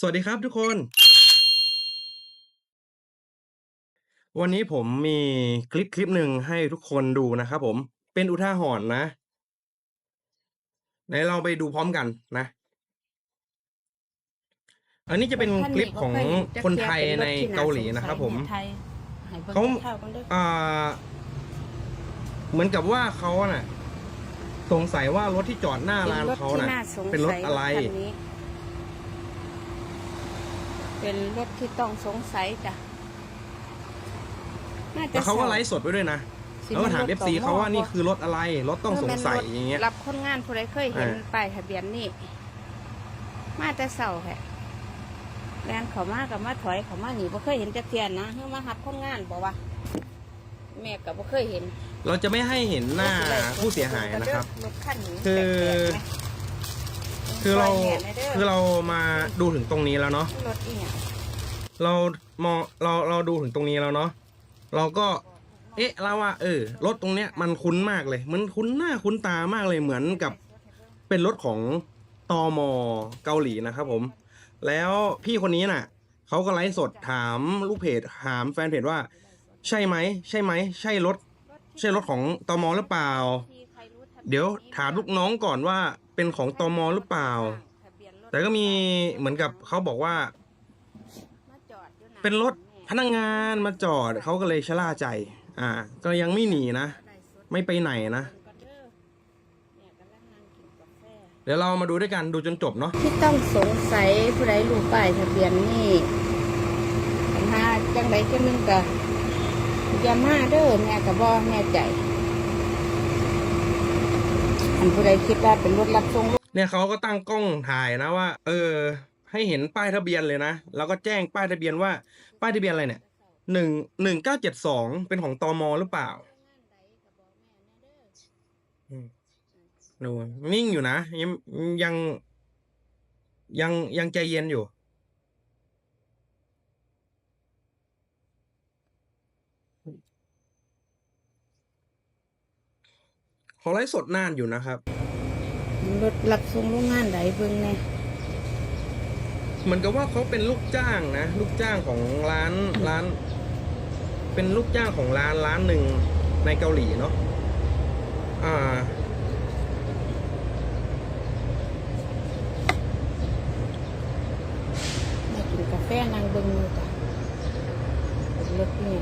สวัสดีครับทุกคน วันนี้ผมมีคลิปคลิปหนึ่งให้ทุกคนดูนะครับผม เป็นอุทาหรณ์นะ ไหนเราไปดูพร้อมกันนะ อันนี้จะเป็นคลิปของคนไทยในเกาหลีนะครับผมไทยให้บิ่งเขาข้าวกันเด้ออ่า เหมือนกับว่าเขาน่ะ สงสัยว่ารถที่จอดหน้าร้านเขาน่ะ เป็นรถอะไรคันนี้ เป็นรถที่ต้องสงสัยจ้ะน่าจะแล้วเขาก็ไลใส่ฟ์สดไปด้วยนะสิแล้วก็ถามนรเอถฟซีต่เขาว่านี่บ่คือรถอะไร รถต้องสงสัยอย่างเงี้ย รับคนงานผู้ใดเคยเห็นอ่าป้ายทะเบียนนี่ มาแต่เสาแค่แลนเขามากับมาถอยเขามาหนีบ่เคยเห็นจะเทียนนะเฮ้มาหัดคนงานบอกว่าแม่กับบ่เคยเห็น เราจะไม่ให้เห็นหน้าผู้เสียหายนะครับรถคันนี้คือแปลกๆไหม คือเราซยแหน่ด้คือเรามาดูถึงตรงนี้แล้วเนาะรถอีหยังเรามองเราเราดูถึงตรงนี้แล้วเนาะเราก็ เอ๊ะเราว่าเออรถตรงเนี้ยมันคุ้นมากเลยมันคุ้นหน้าคุ้นตามากเลยเหมือนกับเป็นรถของตอมเกาหลีนะครับผม แล้วพี่คนนี้น่ะเขาก็ไลฟ์สดถามลูกเพจถามแฟนเพจว่า ใช่ไหมใช่ไหมใช่รถ ใช่รถของตมหรือเปล่า เดี๋ยวถามลูกน้องก่อนว่า เป็นของตมหรือเปล่า แต่ก็มีเหมือนกับเขาบอกว่า เป็นรถพนักงานมาจอดเขาก็เลยชะล่าใจ อ่า ก็ยังไม่หนีนะ ไม่ไปไหนนะ เดี๋ยวเรามาดูด้วยกันดูจนจบเนาะที่ต้องสงสัยผู้ใดรู้ป้ายทะเบียนนี่ปัญหาจังไดจังนึงก็อย่ามาเด้อแม่ก็บ่แน่ใจ อันผู้ใดคิดว่าเป็นรถรับส่งลูกเนี่ยเขาก็ตั้งกล้องถ่ายนะว่า เออ ให้เห็นป้ายทะเบียนเลยนะ แล้วก็แจ้งป้ายทะเบียนว่า ป้ายทะเบียนอะไรเนี่ยหนึ่งหนึ่งเก้าเจ็ดสองเป็นของตมหรือเปล่าดูนิ่งอยู่นะยังยังยังยังใจเย็นอยู่ เขาไลฟ์สดนานอยู่นะครับรถรับส่งโรงงานใดเบิ่งแน่เหมือนกับว่าเขาเป็นลูกจ้างนะ ลูกจ้างของร้านร้าน เป็นลูกจ้างของร้านร้านหนึ่งในเกาหลีเนาะอ่าแม่กินกาแฟนั่งเบิ่งอยู่จ้ะเป็นรถนี่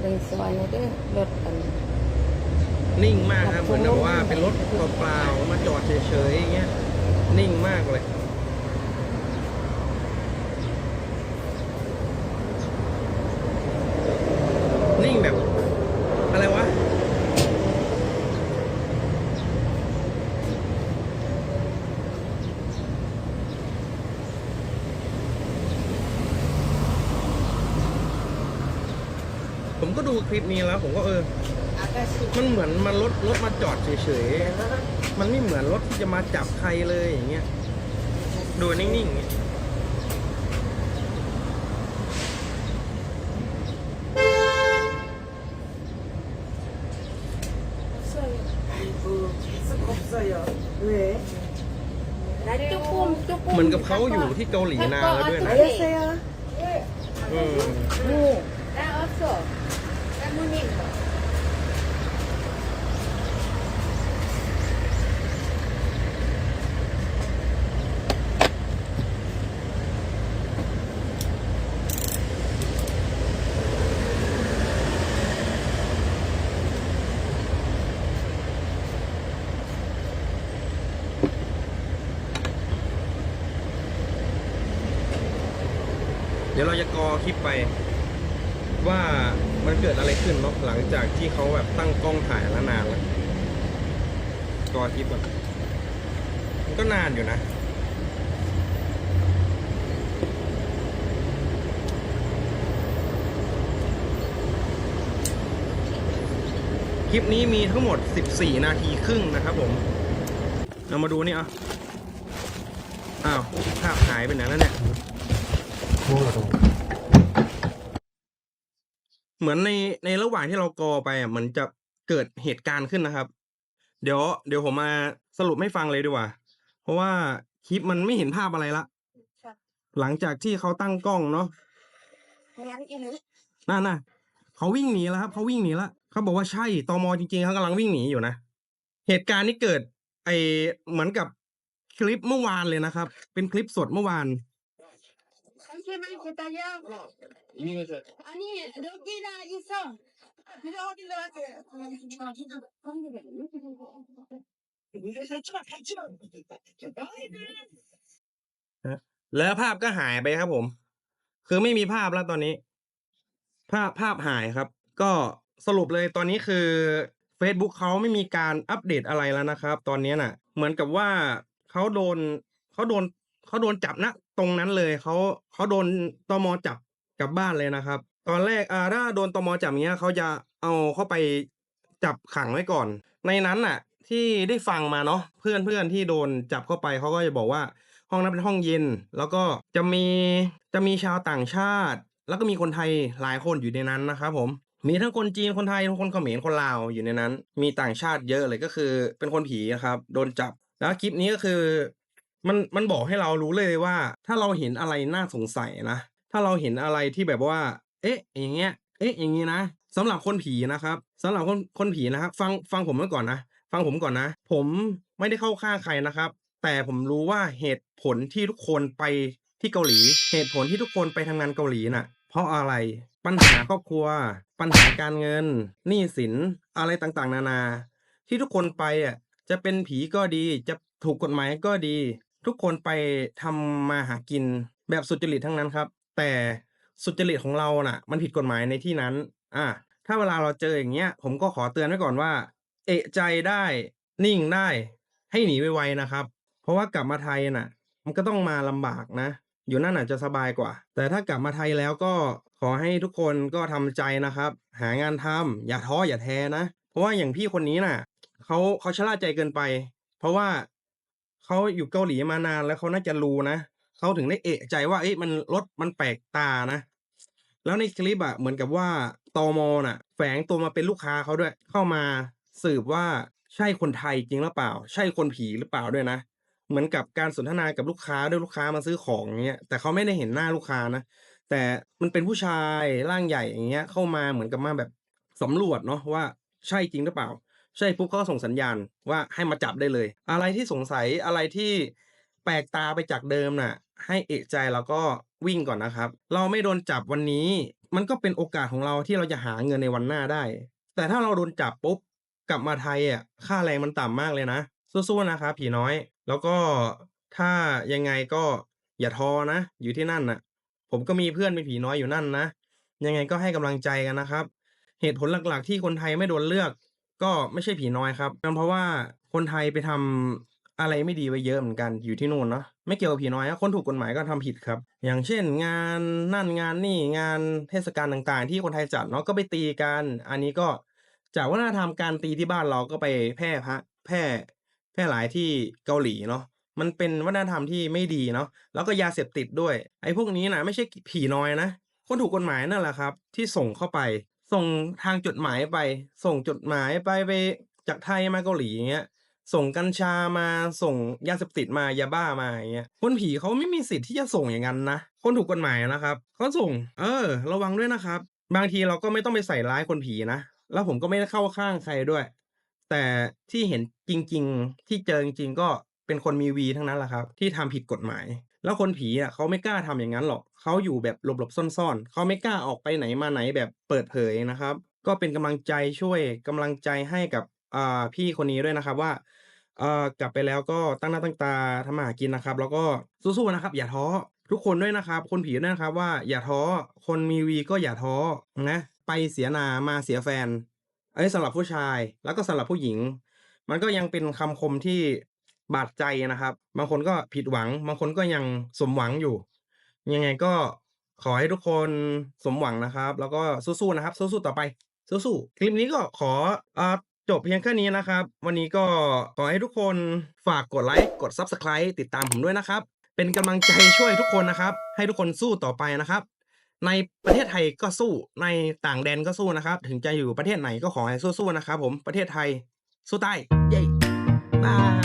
เบิ่งซอยนี่เด้อรถอัน นิ่งมากครับเหมือนกับว่าเป็นรถเปล่าๆมาจอดเฉยๆอย่างเงี้ยนิ่งมากเลยนิ่งแบบ อะไรวะ ผมก็ดูคลิปนี้แล้ว ผมก็เออ มันเหมือนมันรถรถมาจอดเฉยๆ มันไม่เหมือนรถที่จะมาจับใครเลยอย่างเงี้ย ดูนิ่งๆอย่างเหมือนกับเขาอยู่ที่เกาหลีนานแล้วด้วยนะอืม เดี๋ยวเราจะกอคลิปไป ว่ามันเกิดอะไรขึ้นเนาะหลังจากที่เขาแบบตั้งกล้องถ่ายแล้วนานแล้วกอคลิปก่อนมันก็นานอยู่นะคลิปนี้มีทั้งหมด 14 นาทีครึ่งนะครับผม เรามาดูนี่อะ อ้าวภาพหายไปไหนแล้วเนี่ย เหมือนในในระหว่างที่เรากอไปอะมันจะเกิดเหตุการณ์ขึ้นนะครับ เดี๋ยว เดี๋ยวผมมาสรุปให้ฟังเลยดีกว่า เพราะว่าคลิปมันไม่เห็นภาพอะไรละหลังจากที่เขาตั้งกล้องเนาะงั้นอีหลีนั่นน่ะเขาวิ่งหนีแล้วครับเขาวิ่งหนีแล้วเขาบอกว่าใช่ตอมจริงๆเขากำลังวิ่งหนีอยู่นะเหตุการณ์นี้เกิด ไอเหมือนกับคลิปเมื่อวานเลยนะครับ เป็นคลิปสดเมื่อวาน ใช่答えよう。言いましょう。兄、ロッキーだ、いっそ。ロッキーだ、って。แล้วภาพก็หายไปครับผม คือไม่มีภาพแล้วตอนนี้ ภาพภาพหายครับ ก็สรุปเลยตอนนี้คือ Facebook เขาไม่มีการอัปเดตอะไรแล้วนะครับ ตอนนี้น่ะ เหมือนกับว่าเขาโดนเขาโดน เขาโดนจับณตรงนั้นเลยเขาเขาโดนตมจับกลับบ้านเลยนะครับ ตอนแรกอ่าถ้าโดนตมจับอย่างเงี้ยเขาจะเอาเข้าไปจับขังไว้ก่อน ในนั้นน่ะ ที่ได้ฟังมาเนาะเพื่อนเพื่อนที่โดนจับเข้าไปเขาก็จะบอกว่าห้องนั้นเป็นห้องเย็น แล้วก็จะมีจะมีชาวต่างชาติ แล้วก็มีคนไทยหลายคนอยู่ในนั้นนะครับผมมีทั้งคนจีนคนไทยคนเขมรคนลาวอยู่ในนั้น มีต่างชาติเยอะเลยก็คือเป็นคนผีนะครับ โดนจับ แล้วคลิปนี้ก็คือ มันมันบอกให้เรารู้เลยว่า ถ้าเราเห็นอะไรน่าสงสัยนะถ้าเราเห็นอะไรที่แบบว่า เอ๊ะ อย่างเงี้ย เอ๊ะ อย่างงี้นะสำหรับคนผีนะครับสำหรับคนคนผีนะครับ ฟังฟังผมไว้ก่อนนะฟังผมก่อนนะ ผมไม่ได้เข้าข้างใครนะครับ แต่ผมรู้ว่าเหตุผลที่ทุกคนไปที่เกาหลี เหตุผลที่ทุกคนไปทำงานเกาหลีน่ะ เพราะอะไรปัญหาครอบครัว ปัญหาการเงินหนี้สินอะไรต่างๆ นานา ที่ทุกคนไปอะจะเป็นผีก็ดีจะถูกกฎหมายก็ดี ทุกคนไปทำมาหากินแบบสุจริตทั้งนั้นครับ แต่สุจริตของเราน่ะ มันผิดกฎหมายในที่นั้น อะถ้าเวลาเราเจออย่างเงี้ย ผมก็ขอเตือนไว้ก่อนว่า เอะใจได้นิ่งได้ ให้หนีไวๆนะครับ เพราะว่ากลับมาไทยน่ะ มันก็ต้องมาลำบากนะ อยู่นั่นอาจจะสบายกว่า แต่ถ้ากลับมาไทยแล้วก็ขอให้ทุกคนก็ทำใจนะครับ หางานทำอย่าท้ออย่าแท้นะ เพราะว่าอย่างพี่คนนี้น่ะเขาเขาชะล่าใจเกินไป เพราะว่า เขาอยู่เกาหลีมานานแล้วเขาน่าจะรู้นะเขาถึงได้เอะใจว่าเอ๊ะมันรถมันแปลกตานะ แล้วในคลิปอะเหมือนกับว่าตอมน่ะ แฝงตัวมาเป็นลูกค้าเขาด้วย เข้ามาสืบว่าใช่คนไทยจริงหรือเปล่า ใช่คนผีหรือเปล่าด้วยนะเหมือนกับการสนทนากับลูกค้าด้วยลูกค้ามาซื้อของเงี้ยแต่เขาไม่ได้เห็นหน้าลูกค้านะแต่มันเป็นผู้ชายร่างใหญ่อย่างเงี้ยเข้ามาเหมือนกับมาแบบสำรวจเนาะว่าใช่จริงหรือเปล่า ใช่ปุ๊บเขาก็ส่งสัญญาณว่าให้มาจับได้เลย อะไรที่สงสัยอะไรที่แปลกตาไปจากเดิมน่ะ ให้เอกใจแล้วก็วิ่งก่อนนะครับ เราไม่โดนจับวันนี้ มันก็เป็นโอกาสของเราที่เราจะหาเงินในวันหน้าได้ แต่ถ้าเราโดนจับปุ๊บกลับมาไทยอะค่าแรงมันต่ำมากเลยนะสู้ๆนะครับผีน้อย แล้วก็ถ้ายังไงก็อย่าท้อนะ อยู่ที่นั่นน่ะ ผมก็มีเพื่อนเป็นผีน้อยอยู่นั่นนะยังไงก็ให้กำลังใจกันนะครับ เหตุผลหลักๆ ที่คนไทยไม่โดนเลือก ก็ไม่ใช่ผีน้อยครับเป็นเพราะว่าคนไทยไปทำอะไรไม่ดีไว้เยอะเหมือนกันอยู่ที่นู่นเนาะไม่เกี่ยวกับผีน้อยนะคนถูกกฎหมายก็ทำผิดครับ อย่างเช่น งานนั่นงานนี่งานเทศกาลต่างๆ ที่คนไทยจัดเนาะก็ไปตีกัน อันนี้ก็จากวัฒนธรรมการตีที่บ้านเราก็ไปแพร่พระแพร่แพร่หลายที่เกาหลีเนาะมันเป็นวัฒนธรรมที่ไม่ดีเนาะแล้วก็ยาเสพติดด้วย ไอ้พวกนี้นะไม่ใช่ผีน้อยนะ คนถูกกฎหมายนั่นแหละครับ ที่ส่งเข้าไป ส่งทางจดหมายไป ส่งจดหมายไปไปจากไทยมาเกาหลีอย่างเงี้ย ส่งกัญชามาส่งยาเสพติดมายาบ้ามาอย่างเงี้ยคนผีเขาไม่มีสิทธิ์ที่จะส่งอย่างนั้นนะคนถูกกฎหมายนะครับเขาส่ง เออ ระวังด้วยนะครับ บางทีเราก็ไม่ต้องไปใส่ร้ายคนผีนะแล้วผมก็ไม่ได้เข้าข้างใครด้วย แต่ที่เห็นจริง ๆ ที่เจอจริงๆก็เป็นคนมีวีทั้งนั้นแหละครับ ที่ทำผิดกฎหมาย แล้วคนผีอะเขาไม่กล้าทำอย่างนั้นหรอกเขาอยู่แบบหลบๆซ่อนๆเขาไม่กล้าออกไปไหนมาไหนแบบเปิดเผยนะครับ ก็เป็นกำลังใจช่วยกำลังใจให้กับอ่าพี่คนนี้ด้วยนะครับว่าอ่อกลับไปแล้วก็ตั้งหน้าตั้งตาทำมาหากินนะครับ แล้วก็สู้ๆนะครับ อย่าท้อทุกคนด้วยนะครับ คนผีด้วยนะครับว่าอย่าท้อคนมีวีก็อย่าท้อนะไปเสียนามาเสียแฟนไอ้สำหรับผู้ชายแล้วก็สำหรับผู้หญิง มันก็ยังเป็นคำคมที่ บาดใจนะครับ บางคนก็ผิดหวัง บางคนก็ยังสมหวังอยู่ ยังไงก็ขอให้ทุกคนสมหวังนะครับ แล้วก็สู้ๆนะครับ สู้ๆต่อไป สู้ๆคลิปนี้ก็ขออจบเพียงแค่นี้นะครับ วันนี้ก็ขอให้ทุกคนฝากกดไลค์กด Subscribe ติดตามผมด้วยนะครับ เป็นกำลังใจช่วยทุกคนนะครับ ให้ทุกคนสู้ต่อไปนะครับ ในประเทศไทยก็สู้ในต่างแดนก็สู้นะครับ ถึงจะอยู่ประเทศไหนก็ขอให้สู้ๆนะครับ ผมประเทศไทยสู้ใต้เย้บาย